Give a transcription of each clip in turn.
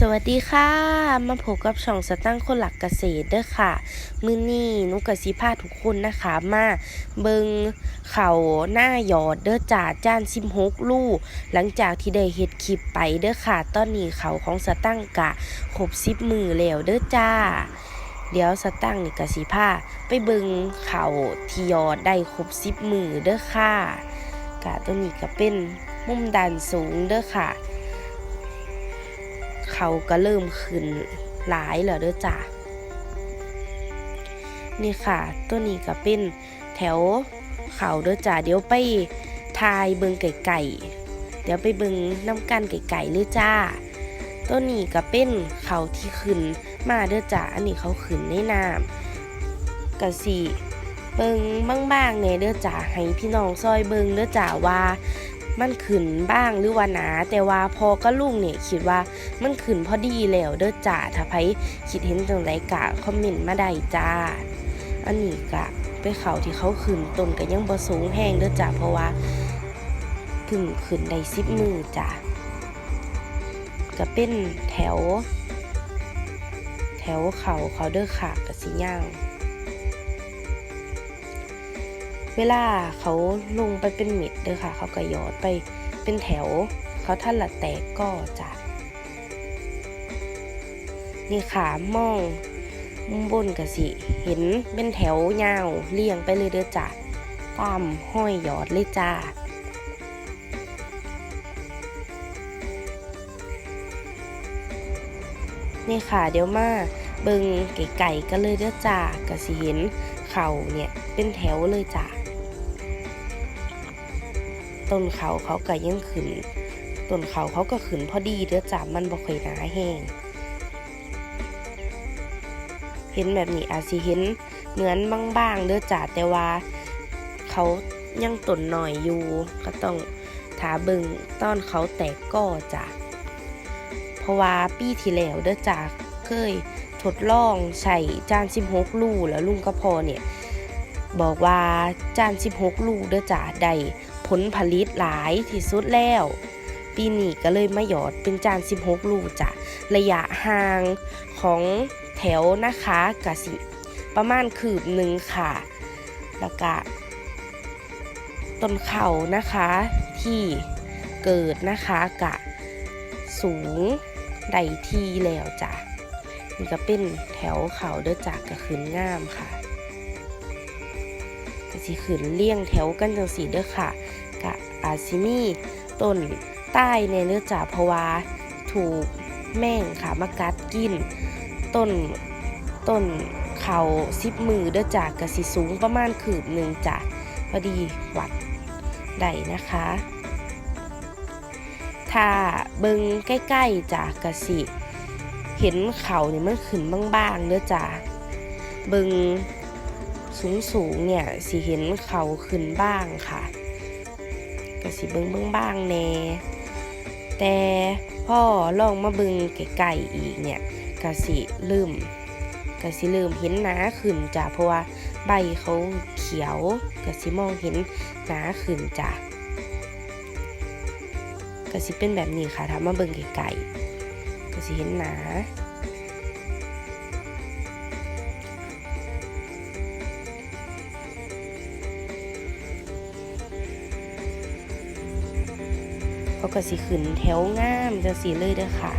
สวัสดีค่ะ มาพบกับช่องสตั้งคนหลักเกษตรเด้อค่ะ มื้อนี้นุกสิพาทุกคนนะคะ มาเบิงเขาหน้าหยอดเด้อจ่าจ้านซิมฮกลูกหลังจากที่ได้เฮ็ดคลิปไปเด้อค่ะ ตอนนี้เขาของสตั้งกะครบสิบมือแล้วเด้อจ้า เดี๋ยวสตั้งนี่กสิพาไปเบิงเขาที่หยอดได้ครบสิบมือเด้อค่ะกะตัวนี้ก็เป็นมุมดันสูงเด้อค่ะ เขาก็เริ่มขึ้นหลายแล้วเด้อจ้ะนี่ค่ะ ตัวนี้ก็เป็นแถวเขาเด้อจ้ะเดี๋ยวไปทายเบิงไก่ๆเดี๋ยวไปเบิงน้ำกันไก่ๆเลยจ้า ตัวนี้ก็เป็นเขาที่ขึ้นมาเด้อจ้ะอันนี้เขาขึ้นในน้ำกะสิเบิงบ้างๆเนี่ยเด้อจ้ะให้พี่น้องซอยเบิงเด้อจ้ะว่า มันขึ้นบ้างหรือว่าหนา แต่ว่าพอก็ลุงเนี่ยคิดว่ามันขึ้นพอดีแล้วเด้อจ้าถ้าไผคิดเห็นจังไรกะคอมเมนต์มาได้จ้า อันนี้กะไปเขาที่เขาขึ้นต้นก็ยังบ่สูงแห้งเด้อจ้าเพราะว่าเพึ่งขึ้นได้สิบมือจ้าก็เป็นแถว แถวเขาเขาเด้อค่ะกับสีย่าง เวลาเขาลงไปเป็นเม็ดเด้อค่ะ เขาก็ยอดไปเป็นแถว เขาท่านละแตกก็จะนี่ขามองมุมบนกะสิ เห็นเป็นแถวยาวเรียงไปเลยเด้อจ้ะตามห้อยยอดเลยจ้านี่ค่ะเดี๋ยวมาเบิงไก่ๆกันเลยเด้อจ้ากะสิเห็นเข่าเนี่ยเป็นแถวเลยจ้า ต้นเขาเขาก็ยังขึ้นต้นเขาเขาก็ขึ้นพอดีเด้อจ้ามันบ่ค่อยหนาแห้งเห็นแบบนี้อาจสิเห็นเหมือนบางๆเด้อจ้าแต่ว่าเขายังต้นหน่อยอยู่ ก็ต้องถาบิงต้นเขาแตกก็จ้ะเพราะว่าปีที่แล้วเด้อจ้าเคยทดลองใส่จาน16ลูแล้วลุงก็พอเนี่ย บอกว่าจาน 16 ลูเด้อจ้าได้ผลผลิตหลายที่สุดแล้ว ปีนี้ก็เลยมาหยอดเป็นจาน 16 ลูกจ้ะระยะห่างของแถวนะคะกะสิประมาณคืบหนึ่งค่ะ แล้วก็ต้นเข่านะคะที่เกิดนะคะกะสูงได้ที่แล้วจ้ะนี่ก็เป็นแถวเขาเด้อจ้ะก็ขึ้นงามค่ะ ก็สิขึ้นเลี่ยงแถวกันจังสีเด้อค่ะกะอาซิมีต้นใต้ในเนื้อจ่าเพราะว่าถูกแม่งค่ะมากัดกิน ต้นต้นเขาซิบมือเด้อจ่ากระสิสูงประมาณคืบหนึ่งจ้ะพอดีวัดได้นะคะ ถ้าเบิงใกล้ๆจ้ะกระสิเห็นเขาเนี่ยมันขึ้นบ้างๆเด้อจ้ะเบิง สูงๆเนี่ยสิเห็นเขาขึ้นบ้างค่ะก็สิเบิ่งเบิ่งบ้างแน่แต่พ่อลองมาเบิ่งไก่ๆอีกเนี่ยก็สิเริ่มก็สิเริ่มเห็นหนาขึ้นจ้ะเพราะว่าใบเขาเขียวก็สิมองเห็นหนาขึ้นจ้ะก็สิเป็นแบบนี้ค่ะถ้ามาเบิ่งไก่ๆก็สิเห็นหนา เขาก็สิขึ้นแถวงามจังสีเลยเด้อค่ะ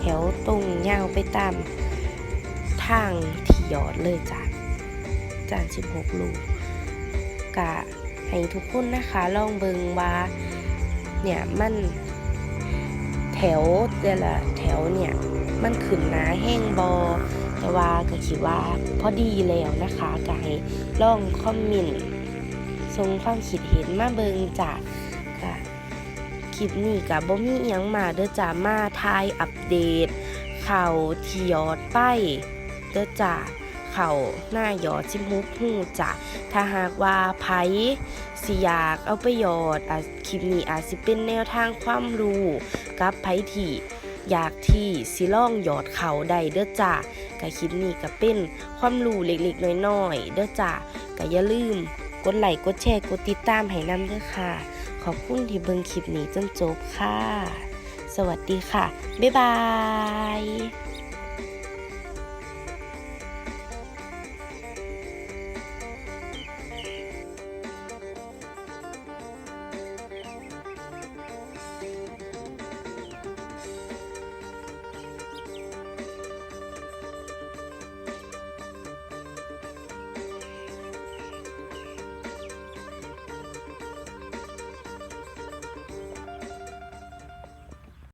แถวตรงยาวไปตามทางที่ยอดเลยจ้ะจาน16 ลูกกะให้ทุกคนนะคะ ลองเบิงว่าเนี่ยมันแถวแต่ละแถวเนี่ยมันขึ้นหนาแห้งบอแต่ว่าก็คิดว่าพอดีแล้วนะคะก็ให้ลองคอมเมนต์ส่งความคิดเห็นมาเบิงจ้ะก คลิปนี้กับบ่มีอิหยังมาเด้อจ้ามาทายอัปเดต เข่าที่ยอดไปเด้อจ้าข่าหน้ายอดชิมุกหูจ้ะถ้าหากว่าไผสิอยากเอาไปยอดอาคลิปนี้อาจสิเป็นแนวทางความรู้กับไผที่อยากที่สิล่องยอดเขาได้เด้อจ้ากับคลิปนี้ก็เป็นความรู้เล็กๆน้อยๆเด้อจ้าก็อย่าลืมกดไลค์กดแชร์กดติดตามให้นำเด้อค่ะ ขอบคุณที่เบิ่งคลิปนี้จนจบค่ะสสวัสดีค่ะ บ๊ายบาย